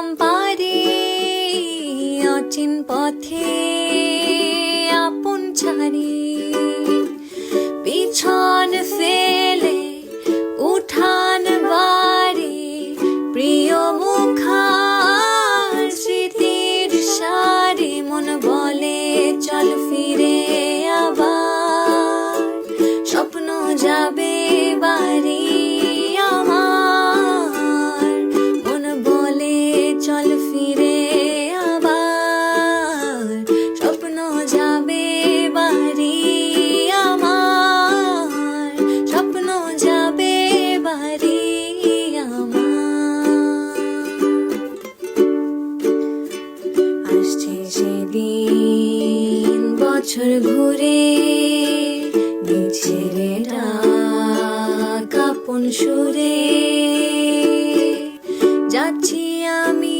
গ্রাম পারে অচিন পথে আপন ছাড়ি। পিছন ফেলে উঠান বাড়ি প্রিয় মুখার স্মৃতির সারে মন বলে চল ফিরে। চল ফিরে আবার। স্বপ্ন যাবে বাড়ি আমার। স্বপ্ন যাবে বাড়ি আমার। আসছে সেদিন বছর ঘুরে নিচ্ছে কাপন সুরে। যাচ্ছি আমি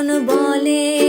মন বলে?